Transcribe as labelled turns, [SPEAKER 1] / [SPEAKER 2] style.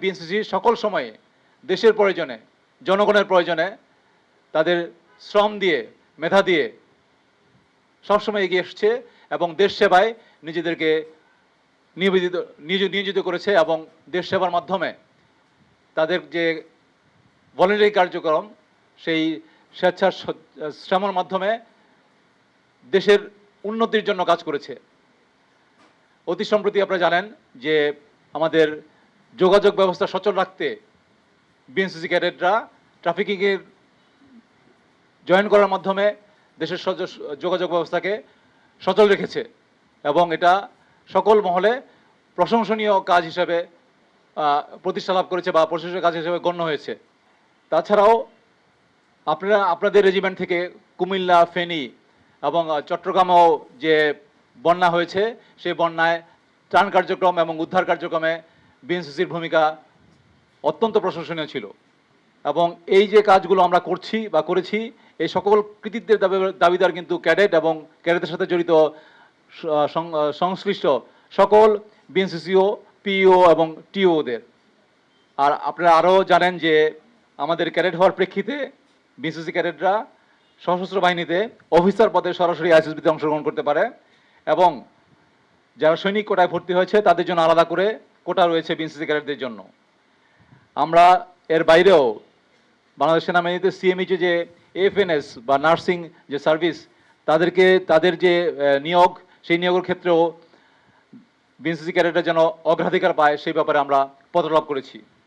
[SPEAKER 1] BNCC সকল সময়ে, দেশের প্রয়োজনে, জনগণের প্রয়োজনে তাদের শ্রম দিয়ে, মেধা দিয়ে সবসময় এগিয়ে এসছে এবং দেশ সেবায় নিজেদেরকে নিবেদিত নিয়োজি- নিয়োজিত করেছে এবং দেশ সেবার মাধ্যমে তাদের যে ভলেন্টারি কার্যক্রম, সেই স্বেচ্ছার শ্রমের মাধ্যমে দেশের উন্নতির জন্য কাজ করেছে। অতি সম্প্রতি আপনারা জানেন যে আমাদের যোগাযোগ ব্যবস্থা সচল রাখতে বিএনসিসি ক্যাডেটরা ট্রাফিকিংয়ের জয়েন করার মাধ্যমে দেশের যোগাযোগ ব্যবস্থাকে সচল রেখেছে এবং এটা সকল মহলে প্রশংসনীয় কাজ হিসেবে প্রতিষ্ঠা লাভ করেছে বা প্রশংসনীয় কাজ হিসেবে গণ্য হয়েছে। তাছাড়াও আপনারা, আপনাদের রেজিমেন্ট থেকে কুমিল্লা, ফেনী এবং চট্টগ্রামেও যে বন্যা হয়েছে সেই বন্যায় ত্রাণ কার্যক্রম এবং উদ্ধার কার্যক্রমে বিএনসিসির ভূমিকা অত্যন্ত প্রশংসনীয় ছিল। এবং এই যে কাজগুলো আমরা করছি বা করেছি, এই সকল কৃতিত্বের দাবি- দাবিদার কিন্তু ক্যাডেট এবং ক্যাডেটের সাথে জড়িত সংশ্লিষ্ট সকল বিএনসিসিও পিইও এবং টিওদের আর আপনারা আরও জানেন যে আমাদের ক্যাডেট হওয়ার প্রেক্ষিতে বিসিসি ক্যাডেটরা সশস্ত্র বাহিনীতে অফিসার পদে সরাসরি আইসিসবিতে অংশগ্রহণ করতে পারে এবং যারা সৈনিক কোটায় ভর্তি হয়েছে তাদের জন্য আলাদা করে কোটা রয়েছে বিএনসিসি ক্যাডারদের জন্য। আমরা এর বাইরেও বাংলাদেশ সেনাবাহিনীতে সিএমইচে যে এফএনএস বা নার্সিং যে সার্ভিস, তাদেরকে তাদের যে নিয়োগ, সেই নিয়োগের ক্ষেত্রেও বিএনসিসি ক্যাডেটরা যেন অগ্রাধিকার পায়, সেই ব্যাপারে আমরা পদলাভ করেছি।